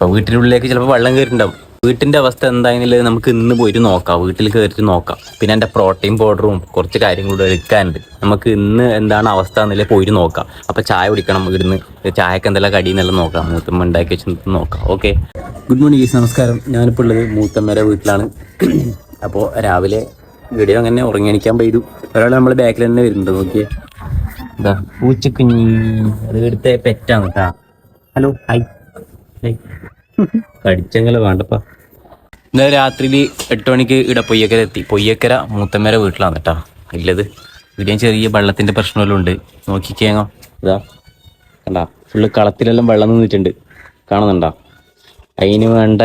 അപ്പൊ വീട്ടിനുള്ളിലേക്ക് ചിലപ്പോൾ വെള്ളം കയറിയിട്ടുണ്ടാവും വീട്ടിന്റെ അവസ്ഥ എന്തായാലും നമുക്ക് ഇന്ന് പോയിട്ട് നോക്കാം. വീട്ടിൽ കയറിയിട്ട് നോക്കാം. പിന്നെ എന്റെ പ്രോട്ടീൻ പൗഡറും കുറച്ച് കാര്യങ്ങളും എടുക്കാനുണ്ട്. നമുക്ക് ഇന്ന് എന്താണ് അവസ്ഥ എന്നല്ലേ പോയിട്ട് നോക്കാം. അപ്പൊ ചായ കുടിക്കണം ഇവിടുന്ന്. ചായക്ക് എന്തെല്ലാം കടി എന്നെല്ലാം നോക്കാം. മൂത്തമ്മ ഉണ്ടാക്കി വെച്ച് നോക്കാം. ഓക്കെ ഗുഡ് മോർണിംഗ് ഈസ് നമസ്കാരം. ഞാനിപ്പോൾ ഉള്ളത് മൂത്തമ്മയുടെ വീട്ടിലാണ്. അപ്പോൾ രാവിലെ വീഡിയോ അങ്ങനെ ഉറങ്ങിയണിക്കാൻ പോയിരു ഒരാൾ നമ്മൾ ബാക്കിൽ തന്നെ വരുന്നുണ്ട്. നോക്കിയേ. എന്താ പൂച്ചക്കുഞ്ഞി. അത് ഇവിടുത്തെ പെറ്റാണ് കേട്ടോ ഹലോ ഹൈ കടിച്ചെങ്കിൽ വേണ്ടപ്പാ. ഇന്നലെ രാത്രിയിൽ എട്ട് മണിക്ക് ഇവിടെ പൊയ്യക്കര എത്തി. പൊയ്യക്കര മൂത്തമ്മേരെ വീട്ടിലാണ് കേട്ടാ ഇല്ലത്. ഇവിടെയും ചെറിയ വെള്ളത്തിന്റെ പ്രശ്നമെല്ലാം ഉണ്ട്. നോക്കിക്കേങ്ങോ ഇതാ. കണ്ടാ. ഫുള്ള് കളത്തിലെല്ലാം വെള്ളം നിന്നിട്ടുണ്ട്. കാണുന്നുണ്ടാ? അതിന് വേണ്ട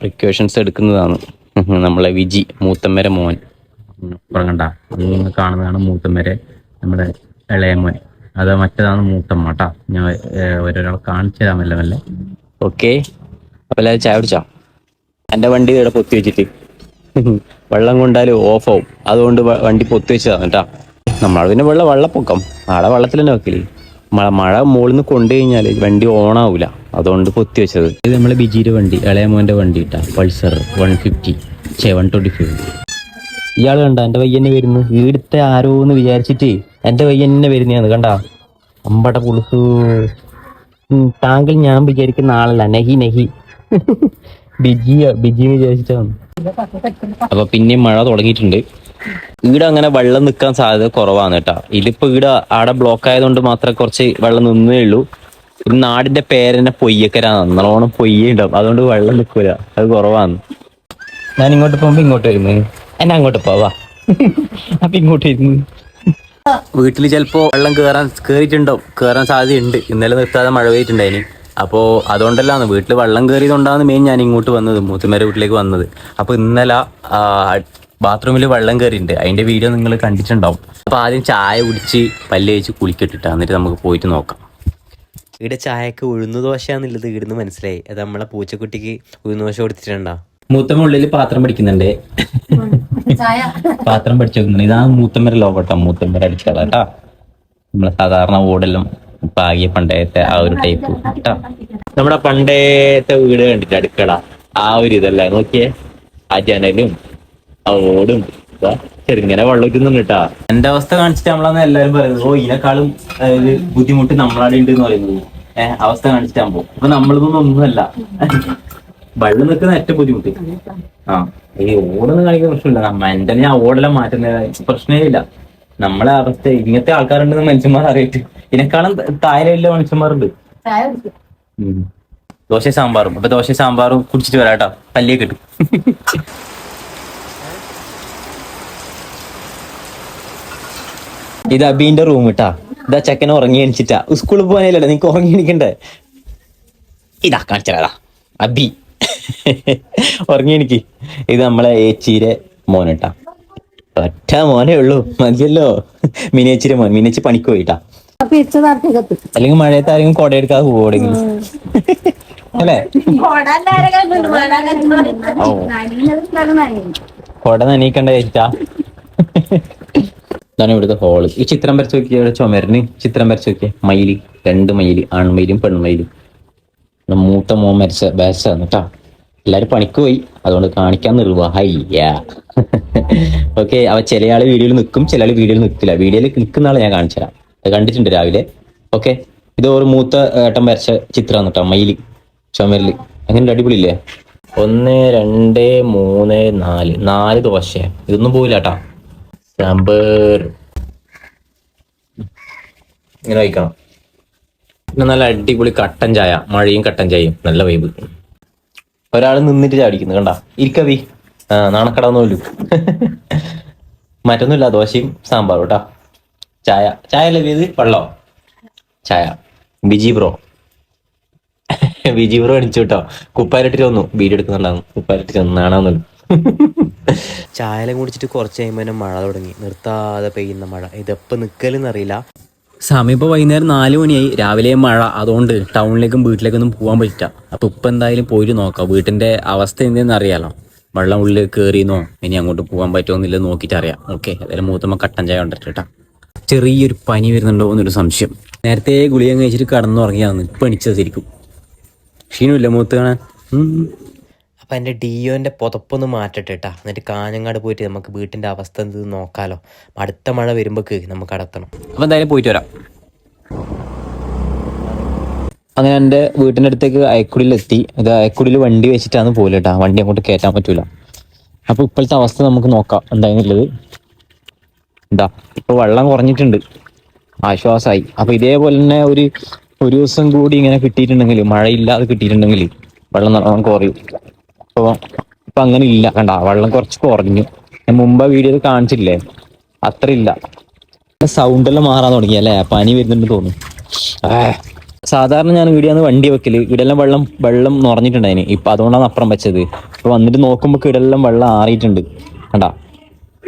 പ്രിക്കോഷൻസ് എടുക്കുന്നതാണ്. നമ്മളെ വിജി മൂത്തമ്മേരെ മോൻ. ഇവിടെ കണ്ട. കാണുന്നതാണ് മൂത്തമ്മേരെ നമ്മുടെ ഇളയ മോൻ. അത് മറ്റേതാണ് മൂത്തമ്മ കേട്ടാ ഞാൻ ഓരോരാളെ കാണിച്ചു തരാൻ മെല്ലെ മെല്ലെ. ഓക്കെ. അപ്പൊ എല്ലാവരും ചായ കുടിച്ചോ? എന്റെ വണ്ടി ഇവിടെ പൊത്തി വെച്ചിട്ട്. വെള്ളം കൊണ്ടാലും ഓഫ് ആവും അതുകൊണ്ട് വണ്ടി പൊത്തി വെച്ചതാണ് കേട്ടാ. നമ്മൾ പിന്നെ വെള്ളം വെള്ളപ്പൊക്കം. ആടെ വെള്ളത്തിൽ തന്നെ വെക്കില്ലേ മഴ മഴ മുകളിൽ നിന്ന് കൊണ്ടു കഴിഞ്ഞാൽ വണ്ടി ഓണാവൂല. അതുകൊണ്ട് പൊത്തി വെച്ചത്. ഇത് നമ്മളെ ബിജിയുടെ വണ്ടി ഇളയ മോന്റെ വണ്ടി ഇട്ടാ പൾസർ വൺ ഫിഫ്റ്റി ചേ വൺ ട്വന്റി ഫൈവ്. ഇയാൾ കണ്ട എന്റെ വയ്യന്നെ വരുന്നു. വീടുത്തെ ആരോന്ന് വിചാരിച്ചിട്ട് എന്റെ വയ്യന്നെ വരുന്നതാണ് കണ്ട? അമ്പട പുളുസു താങ്കൾ ഞാൻ വിചാരിക്കുന്ന ആളല്ല. നഹി നഹി. ബിജിയ ബിജി വിചാരിച്ചിട്ടാണ് അപ്പൊ പിന്നെ മഴ തുടങ്ങിയിട്ടുണ്ട്. ഈട അങ്ങനെ വെള്ളം നിൽക്കാൻ സാധ്യത കുറവാണ് കേട്ടാ. ഇതിപ്പോ ഈട ആടെ ബ്ലോക്ക് ആയതുകൊണ്ട് മാത്രമേ കുറച്ച് വെള്ളം നിന്നേ ഉള്ളൂ. നാടിന്റെ പേരെന്നെ പൊയ്യക്കരാണ് നല്ലോണം പൊയ്യ ഉണ്ടാവും. അതുകൊണ്ട് വെള്ളം നിൽക്കൂല അത് കുറവാണ്. ഞാൻ ഇങ്ങോട്ട് പോകുമ്പോ ഇങ്ങോട്ട് വരുന്നു. എന്നെ അങ്ങോട്ട് പോവാ. അപ്പൊ ഇങ്ങോട്ട് വരുന്നു. വീട്ടിൽ ചിലപ്പോ വെള്ളം കേറാൻ കേറിയിട്ടുണ്ടാവും. കേറാൻ സാധ്യതയുണ്ട്. ഇന്നലെ നിർത്താതെ മഴ പെയ്തിട്ടുണ്ടായിന്. അപ്പോൾ അതുകൊണ്ടല്ലാന്ന് വീട്ടിൽ വെള്ളം കയറിയതുകൊണ്ടാണ് മെയിൻ ഞാൻ ഇങ്ങോട്ട് വന്നത് മൂത്തുമേരെ വീട്ടിലേക്ക് വന്നത്. അപ്പോൾ ഇന്നലെ ബാത്റൂമിൽ വെള്ളം കയറിയിട്ടുണ്ട് അതിന്റെ വീഡിയോ നിങ്ങൾ കണ്ടിട്ടുണ്ടാവും. അപ്പോൾ ആദ്യം ചായ കുടിച്ച് പല്ല് കഴിച്ച് കുളിക്കിട്ടിട്ട്. എന്നിട്ട് നമുക്ക് പോയിട്ട് നോക്കാം. ഇവിടെ ചായക്ക് ഉഴുന്നു ദോശയാന്നുള്ളത് ഇവിടുന്ന് മനസ്സിലായി. അത് നമ്മളെ പൂച്ചക്കുട്ടിക്ക് ഉഴുന്നു ദോശ കൊടുത്തിട്ടുണ്ടോ? മൂത്തമുള്ളിൽ പാത്രം പിടിക്കുന്നുണ്ട്. പാത്രം പഠിച്ചു വെക്കുന്നത് ഇതാണ് മൂത്തമ്മര ലോകട്ടോ മൂത്തമ്മര അടിച്ചോളാം നമ്മളെ സാധാരണ ഓടെല്ലാം പാകിയ പണ്ടത്തെ ആ ഒരു ടൈപ്പ് കേട്ടാ. നമ്മുടെ പണ്ടത്തെ വീട് കണ്ടിട്ട് അടുക്കള. ആ ഒരു ഇതല്ലേ. നോക്കിയേ. ആ ജനലും ആ ഓടും. ചെറുങ്ങനെ വെള്ളം ഇട്ടുന്നുണ്ട് കേട്ടാ. എന്റെ അവസ്ഥ കാണിച്ചിട്ട് നമ്മളന്ന് എല്ലാരും പറയുന്നത് ഓ ഇതിനെക്കാളും ബുദ്ധിമുട്ട് നമ്മളാടെ ഉണ്ട് എന്ന് പറയുന്നത് ഏഹ് അവസ്ഥ കാണിച്ചിട്ടാകുമ്പോ അപ്പൊ നമ്മളിതൊന്നും ഒന്നുമല്ല. വെള്ളം നിൽക്കുന്ന ഏറ്റവും ബുദ്ധിമുട്ട്. ആ ഈ ഓടുന്ന കാണിക്കുന്ന പ്രശ്നമില്ല. മെന്റലി ആ ഓടെല്ലാം മാറ്റുന്ന പ്രശ്നമേ ഇല്ല. നമ്മളെ അവസ്ഥ ഇങ്ങനത്തെ ആൾക്കാരുണ്ടെന്ന് മനുഷ്യന്മാർ അറിയിട്ട്. ഇതിനേക്കാളും തായലില്ല മനുഷ്യന്മാരുണ്ട്. ദോശ സാമ്പാറും. അപ്പൊ ദോശ സാമ്പാറും കുടിച്ചിട്ട് വരാട്ടോ പല്ലിയെ കിട്ടും ഇത് അബീന്റെ റൂം ഇട്ടാ ഇതാ ചെക്കൻ ഉറങ്ങി എണിച്ചിട്ടാ. സ്കൂളിൽ പോകാനല്ലോ നിനക്ക് ഉറങ്ങി എണിക്കണ്ടേ? ഇതാ കാണിച്ചതാ അബി. ഉറങ്ങി എനിക്ക് ഇത് നമ്മളെ ഏച്ചീരെ മോനട്ടാ. ഒറ്റ മോനേ ഉള്ളൂ. മതിയല്ലോ. മിനിയച്ചിരെ മോൻ. മിനിയച്ചി പണിക്ക് പോയിട്ടാ. അല്ലെങ്കിൽ മഴയത്ത് ആരെങ്കിലും കൊട എടുക്കാതെ പോവുകയാണെങ്കിൽ. അല്ലേ? കൊട നനയിക്കണ്ട ചേച്ചാ ഇതാണ് ഇവിടുത്തെ ഹോൾ ഈ ചിത്രം വരച്ച് നോക്കിയ ഇവിടെ ചുമരിന് ചിത്രം വരച്ച് നോക്കിയ. മയിൽ രണ്ട് മയിൽ ആൺമയിലും പെൺമയിലും. മൂത്ത മോൻ മരിച്ച ബാച്ചാണ് കേട്ടാ. എല്ലാരും പണിക്ക് പോയി. അതുകൊണ്ട് കാണിക്കാൻ നിർവഹയ്യ ഓക്കെ അവ ചില ആൾ വീഡിയോയിൽ നിൽക്കും ചില ആൾ വീഡിയോയിൽ നിൽക്കില്ല വീഡിയോയിൽ നിൽക്കുന്ന ആളെ ഞാൻ കാണിച്ചു തരാം അത് കണ്ടിട്ടുണ്ട് രാവിലെ. ഓക്കെ ഇത് ഒരു മൂത്ത ഏട്ടം വരച്ച ചിത്രമാണ് കേട്ടോ മയിൽ ചുമരിൽ. അങ്ങനെ അടിപൊളിയില്ലേ? ഒന്ന് രണ്ട് മൂന്ന് നാല്. നാല് ദോശ ഇതൊന്നും പോവില്ല കേട്ടാ സാമ്പാർ ഇങ്ങനെ വയ്ക്കണം. പിന്നെ നല്ല അടിപൊളി കട്ടൻ ചായ മഴയും കട്ടൻ ചായയും. നല്ല വൈബ് ഒരാൾ നിന്നിട്ട് ചാടിക്കുന്നു കണ്ട? ഇരിക്കവി ആ നാണക്കടന്നോലു മറ്റൊന്നുമില്ല ദോശയും സാമ്പാറും കേട്ടാ ചായ. ചായ ലഭ്യത് വെള്ളോ. ചായ. ബിജി ബ്രോ. ബിജി ബ്രോ അടിച്ചു കേട്ടോ കുപ്പാരിട്ടിട്ട് വന്നു. എടുക്കുന്നുണ്ടാകും എടുക്കുന്നുണ്ടാവും കുപ്പാരിട്ടിട്ട് നാണാന്നല്ലോ ചായല കുടിച്ചിട്ട് കുറച്ച് കഴിയുമ്പോൾ മഴ തുടങ്ങി. നിർത്താതെ പെയ്യുന്ന മഴ. ഇതെപ്പോൾ നിൽക്കലെന്നറിയില്ല സമയം ഇപ്പോൾ വൈകുന്നേരം നാല് മണിയായി. രാവിലെ മഴ. അതുകൊണ്ട് ടൗണിലേക്കും വീട്ടിലേക്കൊന്നും പോകാൻ പറ്റില്ല. അപ്പൊ ഇപ്പൊ എന്തായാലും പോയിട്ട് നോക്കാം. വീട്ടിന്റെ അവസ്ഥ എന്തെന്ന് അറിയാലോ. വെള്ളം ഉള്ളിൽ കയറിയെന്നോ ഇനി അങ്ങോട്ട് പോകാൻ പറ്റുമോ നോക്കിയിട്ട് അറിയാം. ഓക്കെ ഏതായാലും മൂത്തമ്മ കട്ടൻ ചായ കൊണ്ടിട്ട് കേട്ടോ. ചെറിയൊരു പനി വരുന്നുണ്ടോ എന്നൊരു സംശയം. നേരത്തെ ഗുളിക കഴിച്ചിട്ട് കടന്നുറങ്ങിയാന്ന് ഇപ്പൊ എണിച്ചത് ക്ഷീണമില്ല മൂത്ത് കാണാൻ അപ്പം എന്റെ ഡിയോന്റെ പുതപ്പൊന്ന് മാറ്റട്ടെ കേട്ടോ എന്നിട്ട് കാഞ്ഞങ്ങാട് പോയിട്ട് നമുക്ക് വീട്ടിന്റെ അവസ്ഥ എന്ത് നോക്കാലോ. അടുത്ത മഴ വരുമ്പോഴേക്ക് നമുക്ക് അടത്തണം അപ്പം എന്തായാലും പോയിട്ട് വരാം. അങ്ങനെ എന്റെ വീട്ടിന്റെ അടുത്തേക്ക് അയക്കുടിയിലെത്തി. ഇത് അയക്കുടിയിൽ വണ്ടി വെച്ചിട്ടാണ് പോലെ കേട്ടോ വണ്ടി അങ്ങോട്ട് കയറ്റാൻ പറ്റൂല. അപ്പോൾ ഇപ്പോഴത്തെ അവസ്ഥ നമുക്ക് നോക്കാം. എന്താണെന്നുള്ളത് എന്താ ഇപ്പോൾ വെള്ളം കുറഞ്ഞിട്ടുണ്ട്. ആശ്വാസമായി അപ്പോൾ ഇതേപോലെ തന്നെ ഒരു ഒരു ദിവസം കൂടി ഇങ്ങനെ കിട്ടിയിട്ടുണ്ടെങ്കിൽ മഴയില്ലാതെ കിട്ടിയിട്ടുണ്ടെങ്കിൽ വെള്ളം നല്ലോണം കുറയും. അപ്പോൾ ഇപ്പൊ അങ്ങനെ ഇല്ല കണ്ട വെള്ളം കുറച്ച് കുറഞ്ഞു. ഞാൻ മുമ്പ് വീഡിയോയിൽ കാണിച്ചില്ലേ? അത്ര ഇല്ല സൗണ്ട് എല്ലാം മാറാൻ തുടങ്ങി അല്ലേ? പനി വരുന്നുണ്ട് തോന്നുന്നു. സാധാരണ ഞാൻ ഇവിടെയാണ് വണ്ടി വെക്കൽ. ഇവിടെല്ലാം വെള്ളം വെള്ളം നിറഞ്ഞിട്ടുണ്ടായിന്. ഇപ്പൊ അതുകൊണ്ടാണ് അപ്പുറം വെച്ചത്. ഇപ്പൊ വന്നിട്ട് നോക്കുമ്പോ ഇവിടെല്ലാം വെള്ളം ആറിയിട്ടുണ്ട്. കണ്ടാ?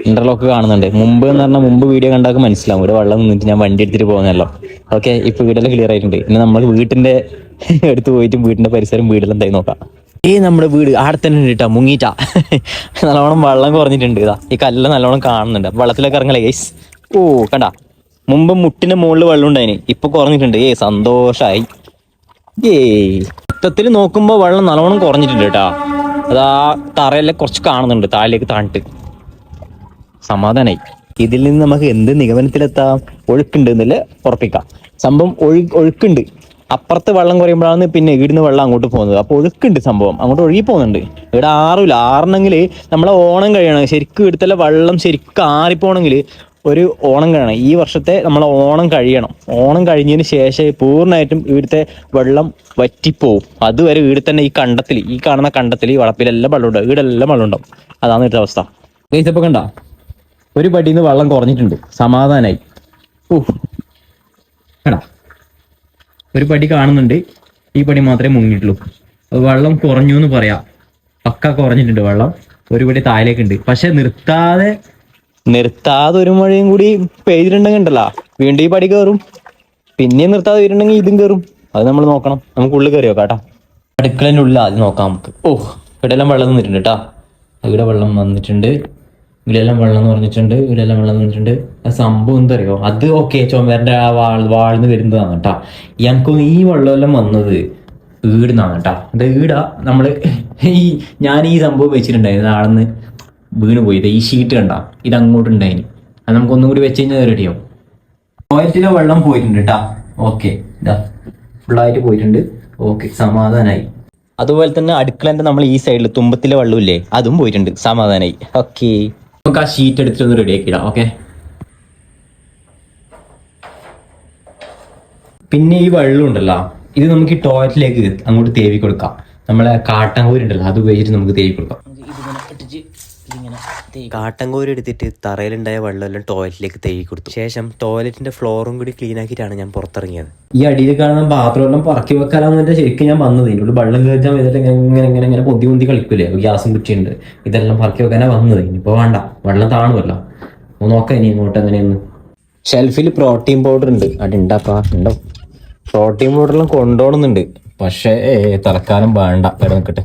ഇന്റർലോക്ക് കാണുന്നുണ്ട്. മുമ്പ് എന്ന് പറഞ്ഞാൽ മുമ്പ് വീഡിയോ കണ്ടാൽ മനസ്സിലാവും. ഇവിടെ വെള്ളം നിന്നിട്ട് ഞാൻ വണ്ടി എടുത്തിട്ട് പോകുന്നല്ലോ ഓക്കെ ഇപ്പൊ വീടെല്ലാം ക്ലിയർ ആയിട്ടുണ്ട്. ഇനി നമ്മൾ വീട്ടിന്റെ അടുത്ത് പോയിട്ട് വീടിന്റെ പരിസരം വീടെല്ലാം തൈ നോക്കാം. ഈ നമ്മുടെ വീട് ആടെ തന്നെ ഉണ്ട് കേട്ടോ മുങ്ങിട്ടാ നല്ലോണം വെള്ളം കുറഞ്ഞിട്ടുണ്ട്. ഇതാ ഈ കല്ലെല്ലാം നല്ലോണം കാണുന്നുണ്ട്. വെള്ളത്തിലൊക്കെ ഇറങ്ങലേ ഗൈസ് ഓ കണ്ടാ? മുമ്പ് മുട്ടിന്റെ മുകളിൽ വെള്ളം ഉണ്ടായിന്. ഇപ്പൊ കുറഞ്ഞിട്ടുണ്ട്. ഏ സന്തോഷായി. ഏ മൊത്തത്തിൽ നോക്കുമ്പോ വെള്ളം നല്ലോണം കുറഞ്ഞിട്ടുണ്ട് കേട്ടാ അതാ തറയെല്ലാം കുറച്ച് കാണുന്നുണ്ട്. താഴേക്ക് താണിട്ട് സമാധാനായി. ഇതിൽ നിന്ന് നമുക്ക് എന്ത് നിഗമനത്തിലെത്താം? ഒഴുക്കുണ്ട് എന്നല്ലേ ഉറപ്പിക്കാം. സംഭവം ഒഴു ഒഴുക്കുണ്ട്. അപ്പുറത്ത് വെള്ളം കുറയുമ്പോഴാണ് പിന്നെ ഇവിടുന്ന് വെള്ളം അങ്ങോട്ട് പോകുന്നത്. അപ്പോൾ ഒഴുക്കുണ്ട് സംഭവം. അങ്ങോട്ട് ഒഴുകി പോകുന്നുണ്ട്. ഇവിടെ ആറില്ല. ആറണമെങ്കിൽ നമ്മളെ ഓണം കഴിയണം. ശരിക്കും ഇവിടുത്തെ വെള്ളം ശരിക്കും ആറിപ്പോണെങ്കിൽ ഒരു ഓണം കഴിയണം. ഈ വർഷത്തെ നമ്മളെ ഓണം കഴിയണം. ഓണം കഴിഞ്ഞതിന് ശേഷം പൂർണമായിട്ടും ഇവിടുത്തെ വെള്ളം വറ്റിപ്പോവും. അതുവരെ വീട് തന്നെ ഈ കണ്ടത്തിൽ ഈ കാണുന്ന കണ്ടത്തിൽ ഈ വളപ്പിലെല്ലാം വെള്ളം ഉണ്ടാവും. ഇവിടെല്ലാം വെള്ളം ഉണ്ടാവും. അതാണ് ഇവിടുത്തെ അവസ്ഥ. ഇപ്പൊ കണ്ട? ഒരു പടിയിൽ നിന്ന് വെള്ളം കുറഞ്ഞിട്ടുണ്ട്. സമാധാനായി. എടാ ഒരു പടി കാണുന്നുണ്ട്. ഈ പടി മാത്രമേ മുങ്ങിയിട്ടുള്ളൂ. വെള്ളം കുറഞ്ഞു എന്ന് പറയാം. പക്ക കുറഞ്ഞിട്ടുണ്ട് വെള്ളം. ഒരു പടി താഴേക്കുണ്ട്. പക്ഷെ നിർത്താതെ നിർത്താതെ ഒരു മഴയും കൂടി പെയ്തിട്ടുണ്ടെങ്കിൽ ഉണ്ടല്ലോ. വീണ്ടും ഈ പടി കയറും പിന്നെയും നിർത്താതെ വരുന്നുണ്ടെങ്കിൽ ഇതും കയറും അത് നമ്മൾ നോക്കണം. നമുക്ക് ഉള്ളിൽ കയറിയോ കേട്ടാ. അടുക്കളന്റെ ഉള്ളിൽ ആദ്യം നോക്കാം നമുക്ക്. ഓ ഇവിടെ എല്ലാം വെള്ളം നിന്നിട്ടുണ്ട് കേട്ടാ. ഇവിടെ വെള്ളം വന്നിട്ടുണ്ട്. ഇവിടെയെല്ലാം വെള്ളം എന്ന് പറഞ്ഞിട്ടുണ്ട് ഇവിടെയെല്ലാം വെള്ളം ആ സംഭവം എന്തറിയോ? അത് ഓക്കെ ചുമരന്റെ ആ വാൾ വാൾന്ന് വരുന്നതാണ് കേട്ടാ ഞങ്ങൾക്കൊന്ന് ഈ വെള്ളമെല്ലാം വന്നത് ഈടുന്നാണ് കേട്ടാ അത് ഈടാ നമ്മൾ ഈ ഞാൻ ഈ സംഭവം വെച്ചിട്ടുണ്ടായിരുന്നു ആളെന്ന് വീണ് പോയി. ഈ ഷീറ്റ് കണ്ട ഇത് അങ്ങോട്ട് ഉണ്ടായിന് അത് നമുക്ക് ഒന്നും കൂടി വെച്ച് കഴിഞ്ഞാൽ റെഡിയാവും ടോയ്ലറ്റിലെ വെള്ളം പോയിട്ടുണ്ട് കേട്ടാ ഓക്കെ ഇതാ. ഫുള്ളായിട്ട് പോയിട്ടുണ്ട്. ഓക്കെ സമാധാനായി. അതുപോലെ തന്നെ അടുക്കളന്റെ നമ്മൾ ഈ സൈഡിൽ തുമ്പത്തിലെ വെള്ളമില്ലേ അതും പോയിട്ടുണ്ട്. സമാധാനായി. ഓക്കെ നമുക്ക് ആ ഷീറ്റ് എടുത്തിട്ട് ഒന്ന് റെഡി ആക്കിയിടാം ഓക്കെ പിന്നെ ഈ വെള്ളം ഉണ്ടല്ലോ ഇത് നമുക്ക് ഈ ടോയ്ലറ്റിലേക്ക് അങ്ങോട്ട് തേവി കൊടുക്കാം നമ്മളെ കാട്ടാങ്കൂരി ഉണ്ടല്ലോ അത് ഉപയോഗിച്ചിട്ട് നമുക്ക് തേവി കൊടുക്കാം കാട്ടങ്കോരി എടുത്തിട്ട് തറയിലുണ്ടായ വെള്ളമെല്ലാം ടോയ്ലറ്റിലേക്ക് തേവി കൊടുത്തു. ശേഷം ടോയ്ലറ്റിന്റെ ഫ്ലോറും കൂടി ക്ലീൻ ആക്കിയിട്ടാണ് ഞാൻ പുറത്തിറങ്ങിയത്. ഈ അടിയിൽ കാണുന്ന ബാത്റൂം എല്ലാം പറക്കി വെക്കാനാന്ന് ശരിക്കും ഞാൻ വന്നത്. ഇതിന്റെ വെള്ളം കയറ്റാൻ ഇങ്ങനെ ഇങ്ങനെ ഇങ്ങനെ പൊന്തി പൊന്തി കളിക്കൂലേ? ഗ്യാസും കുറ്റിയുണ്ട്. ഇതെല്ലാം പറക്കി വെക്കാനാ വന്നത്. ഇനിയിപ്പോ വേണ്ട. വെള്ളം താണുമല്ലോ. ഒന്ന് നോക്കാം ഇനി ഇങ്ങോട്ട് എങ്ങനെയെന്ന്. ഷെൽഫിൽ പ്രോട്ടീൻ പൗഡർ ഉണ്ട്. അവിടെ ഉണ്ടാപ്പാ ഉണ്ടോ പ്രോട്ടീൻ പൗഡറെല്ലാം കൊണ്ടോണുന്നുണ്ട് പക്ഷേ തലക്കാലം വേണ്ട. ഇവിടെ നിൽക്കട്ടെ.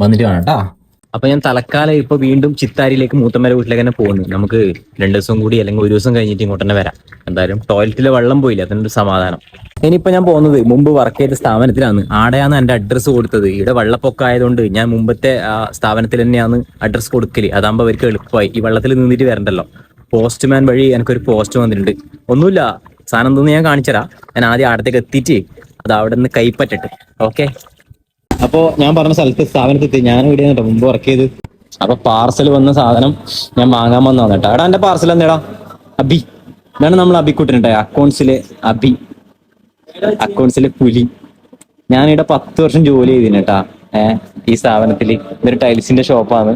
വന്നിട്ട് കാണാട്ടാ അപ്പൊ ഞാൻ തലക്കാലം ഇപ്പൊ വീണ്ടും ചിത്താരിയിലേക്ക് മൂത്തമ്മയുടെ വീട്ടിലേക്ക് തന്നെ പോകുന്നു. നമുക്ക് രണ്ടു ദിവസം കൂടി അല്ലെങ്കിൽ ഒരു ദിവസം കഴിഞ്ഞിട്ട് ഇങ്ങോട്ട് തന്നെ വരാം. എന്തായാലും ടോയ്ലറ്റിലെ വെള്ളം പോയില്ല. അതിനൊരു സമാധാനം. ഇനിയിപ്പോ ഞാൻ പോകുന്നത് മുമ്പ് വർക്ക് ചെയ്ത സ്ഥാപനത്തിലാണ്. ആടെയാണ് എന്റെ അഡ്രസ്സ് കൊടുത്തത്. ഇവിടെ വെള്ളപ്പൊക്കം ആയതുകൊണ്ട് ഞാൻ മുമ്പത്തെ സ്ഥാപനത്തിൽ തന്നെയാണ് അഡ്രസ്സ് കൊടുക്കൽ. അതാകുമ്പോൾ അവർക്ക് എളുപ്പമായി. ഈ വെള്ളത്തിൽ നിന്നിട്ട് വരണ്ടല്ലോ. പോസ്റ്റ്മാൻ വഴി എനിക്കൊരു പോസ്റ്റ് വന്നിട്ടുണ്ട്. ഒന്നുമില്ല. സാധനം തോന്നി ഞാൻ കാണിച്ചുതരാം. ഞാൻ ആദ്യം ആടത്തേക്ക് എത്തിയിട്ട് അത് അവിടെ നിന്ന് കൈപ്പറ്റട്ടെ. ഓക്കെ അപ്പോ ഞാൻ പറഞ്ഞ സ്ഥലത്ത് സ്ഥാപനത്തെത്തി. ഞാൻ ഇവിടെ കേട്ടോ മുമ്പ് വർക്ക് ചെയ്ത്. അപ്പൊ പാർസൽ വന്ന സാധനം ഞാൻ വാങ്ങാൻ വന്നതാണ് കേട്ടോ. എടാ എന്റെ പാർസൽ എന്താടാ? അബി. ഇതാണ് നമ്മൾ അബിക്കുട്ടനുണ്ടെ അക്കൗണ്ട്സിലെ അബി. അക്കൗണ്ട്സിലെ പുലി. ഞാനിവിടെ പത്ത് വർഷം ജോലി ചെയ്തിന് കേട്ടാ ഏഹ് ഈ സ്ഥാപനത്തിൽ ഇതൊരു ടൈൽസിന്റെ ഷോപ്പാണ്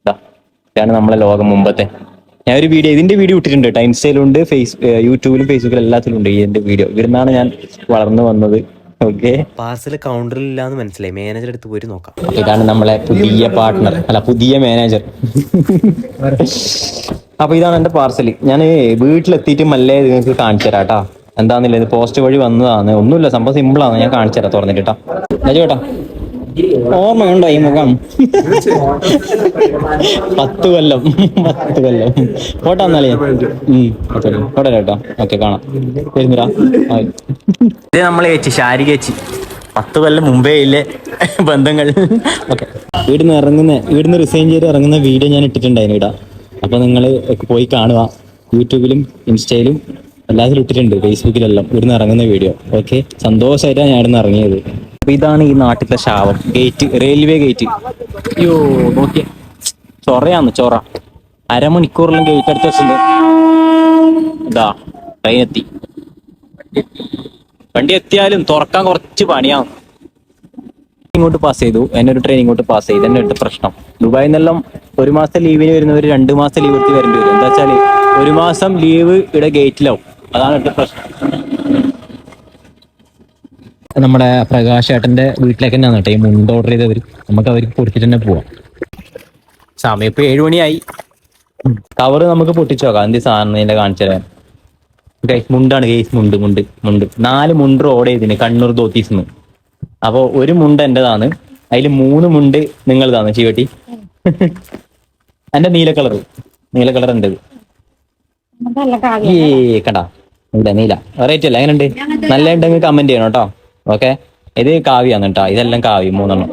ഇതാ ഇതാണ് നമ്മളെ ലോകം മുമ്പത്തെ. ഞാൻ ഒരു വീഡിയോ ഇതിന്റെ വീഡിയോ ഇട്ടിട്ടുണ്ട് ടൈംസ്റ്റൈലുണ്ട് ഫേസ് യൂട്യൂബിലും ഫേസ്ബുക്കിലും എല്ലാത്തിലും ഉണ്ട് ഇതിന്റെ വീഡിയോ ഇവിടുന്നാണ് ഞാൻ വളർന്നു വന്നത്. ഓക്കെ പാർസൽ കൗണ്ടറിൽ ഇല്ലാന്ന് മനസ്സിലായി. മാനേജർ അടുത്ത് പോയി നോക്കാം. ഇതാണ് നമ്മളെ പുതിയ പാർട്ട്ണർ അല്ല പുതിയ മാനേജർ അപ്പൊ ഇതാണ് എന്റെ പാർസൽ ഞാൻ വീട്ടിലെത്തിയിട്ട് മല്ലേ നിങ്ങൾക്ക് കാണിച്ചു തരാം കേട്ടാ എന്താന്നില്ല ഇത് പോസ്റ്റ് വഴി വന്നതാണ്. ഒന്നുമില്ല സംഭവം സിമ്പിൾ ആണ്. ഞാൻ കാണിച്ചു തരാം തുറന്നിട്ട് കേട്ടാ ചേട്ടാ ഓർമ്മയുണ്ടോ ഈ മുഖം? പത്ത് കൊല്ലം പത്ത് കൊല്ലം. ഫോട്ടോ എന്നാലേ ഫോട്ടോ കേട്ടോ. ഓക്കെ കാണാം. വരുന്നില്ല. ഇത് നമ്മളെ ചേച്ചി ശാരിക ചേച്ചി പത്ത് കൊല്ലം മുമ്പേ ഇല്ലേ ബന്ധങ്ങൾ. ഓക്കെ. വീടിന്ന് ഇറങ്ങുന്ന വീടിന്ന് റിസൈൻ ചെയ്ത് ഇറങ്ങുന്ന വീഡിയോ ഞാൻ ഇട്ടിട്ടുണ്ടായിരുന്നു ഇടാ അപ്പൊ നിങ്ങൾ പോയി കാണുക. യൂട്യൂബിലും ഇൻസ്റ്റയിലും എല്ലാത്തിലും ഇട്ടിട്ടുണ്ട്. ഫേസ്ബുക്കിലെല്ലാം ഇവിടുന്ന് ഇറങ്ങുന്ന വീഡിയോ ഓക്കെ. സന്തോഷമായിട്ടാണ് ഞാൻ ഇവിടുന്ന് ഇറങ്ങിയത്. അപ്പൊ ഇതാണ് ഈ നാട്ടിലെ ശാപം ഗേറ്റ് റെയിൽവേ ഗേറ്റ്. അയ്യോ നോക്കിയേ. ചൊറയാന്ന് ചൊറ. അരമണിക്കൂറിലും ഗേറ്റ് അടുത്ത വെച്ചിട്ടുണ്ട്. ഇതാ ട്രെയിൻ എത്തി വണ്ടി എത്തിയാലും തുറക്കാൻ കുറച്ച് പണിയാണ്. ഇങ്ങോട്ട് പാസ് ചെയ്തു. എന്നെ ഒരു ട്രെയിൻ ഇങ്ങോട്ട് പാസ് ചെയ്തു. എന്നെ അടുത്ത പ്രശ്നം. ദുബായിൽ നിന്നെല്ലാം ഒരു മാസം ലീവിന് വരുന്നവർ രണ്ട് മാസം ലീവ് എടുത്ത് വരേണ്ടി വരും. എന്താ വെച്ചാൽ ഒരു മാസം ലീവ് ഇവിടെ ഗേറ്റിലാവും അതാണ് അടുത്ത പ്രശ്നം. നമ്മുടെ പ്രകാശ് ഏട്ടന്റെ വീട്ടിലേക്ക് തന്നെയാണ് കേട്ടോ. ഈ മുണ്ട് ഓർഡർ ചെയ്തവർ നമുക്ക് അവർക്ക് പൊട്ടിച്ചിട്ട് തന്നെ പോവാം. സമയം ഇപ്പൊ ഏഴു മണിയായി. കവറ് നമുക്ക് പൊട്ടിച്ചു നോക്കാം. എന്ത് സാധനം ഇതിന്റെ കാണിച്ചു തരാൻ ഗൈസ് മുണ്ടാണ്. ഗൈസ് മുണ്ട് മുണ്ട് മുണ്ട്. നാല് മുണ്ട് ഓർഡർ ചെയ്തിന് കണ്ണൂർ ദോത്തീസിന്ന്. അപ്പൊ ഒരു മുണ്ട് എന്റേതാണ്. അതിൽ മൂന്ന് മുണ്ട് നിങ്ങളതാണ്. ചീവട്ടി എന്റെ നീല കളർ നീല കളർ എന്റേത്? ഏ കടാ നീല? റേറ്റ് അല്ല? എങ്ങനെയുണ്ട്? നല്ല ഉണ്ടെങ്കിൽ കമന്റ് ചെയ്യണം കേട്ടോ. ഓക്കെ? ഇത് കാവ്യാണ് കേട്ടോ ഇതെല്ലാം കാവ്യ മൂന്നെണ്ണം.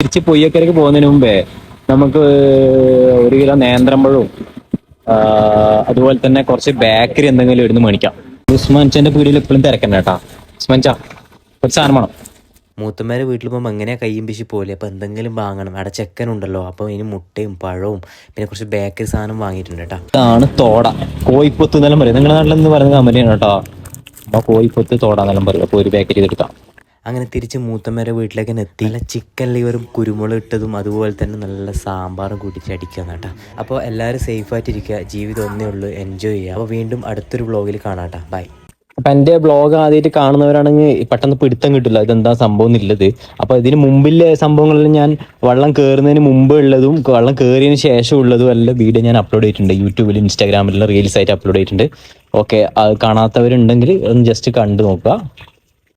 തിരിച്ച് പൊയ്യക്കരക്ക് പോകുന്നതിന് മുമ്പേ നമുക്ക് ഒരു കിലോ നേന്ത്രമ്പഴവും അതുപോലെ തന്നെ കുറച്ച് ബേക്കറി എന്തെങ്കിലും ഇരുന്ന് മേടിക്കാം. ഉസ്മാൻച്ചന്റെ പീടിയിൽ എപ്പോഴും തിരക്കണ്ട കേട്ടാ ഉസ്മാൻച്ച ഒരു സാധനം വേണം. മൂത്തന്മാരെ വീട്ടിൽ പോകുമ്പോൾ അങ്ങനെ കയ്യും പിശി പോലെ അപ്പോൾ എന്തെങ്കിലും വാങ്ങണം. അവിടെ ചെക്കനുണ്ടല്ലോ. അപ്പോൾ ഇനി മുട്ടയും പഴവും പിന്നെ കുറച്ച് ബേക്കറി സാധനം വാങ്ങിയിട്ടുണ്ട് കേട്ടോ ഇതാണ് തോട. കോയിപ്പൊത്ത് എന്നെല്ലാം പറയും. നിങ്ങളുടെ നാട്ടിൽ നിന്ന് പറയുന്ന കമ്പനിയാണ് കേട്ടോ അമ്മ കോയിപ്പൊത്ത് തോടാന്നെല്ലാം പറയും അപ്പോൾ ഒരു പാക്കറ്റ് എടുക്കാം അങ്ങനെ തിരിച്ച് മൂത്തമ്മേരെ വീട്ടിലേക്ക് എത്തി. നല്ല ചിക്കൻ ലിവറും കുരുമുളക് ഇട്ടതും അതുപോലെ തന്നെ നല്ല സാമ്പാറും കൂട്ടി അടിക്കുക കേട്ടോ. അപ്പോൾ എല്ലാവരും സേഫായിട്ടിരിക്കുക ജീവിതം ഒന്നേ ഉള്ളൂ. എൻജോയ് ചെയ്യുക. അപ്പോൾ വീണ്ടും അടുത്തൊരു വ്ളോഗിൽ കാണാം കേട്ടോ. ബൈ അപ്പൊ എന്റെ ബ്ലോഗ് ആദ്യമായിട്ട് കാണുന്നവരാണെങ്കിൽ പെട്ടെന്ന് പിടുത്തം കിട്ടില്ല. ഇതെന്താ സംഭവം എന്നുള്ളത്. അപ്പൊ ഇതിന് മുമ്പിലെ സംഭവങ്ങളിൽ ഞാൻ വള്ളം കയറുന്നതിന് മുമ്പ് ഉള്ളതും വെള്ളം കയറിയതിന് ശേഷം ഉള്ളതും എല്ലാം വീഡിയോ ഞാൻ അപ്ലോഡ് ചെയ്തിട്ടുണ്ട്. യൂട്യൂബിൽ ഇൻസ്റ്റാഗ്രാമിലും റീൽസ് ആയിട്ട് അപ്ലോഡ് ചെയ്തിട്ടുണ്ട്. ഓക്കെ കാണാത്തവരുണ്ടെങ്കിൽ ഒന്ന് ജസ്റ്റ് കണ്ടു നോക്കുക.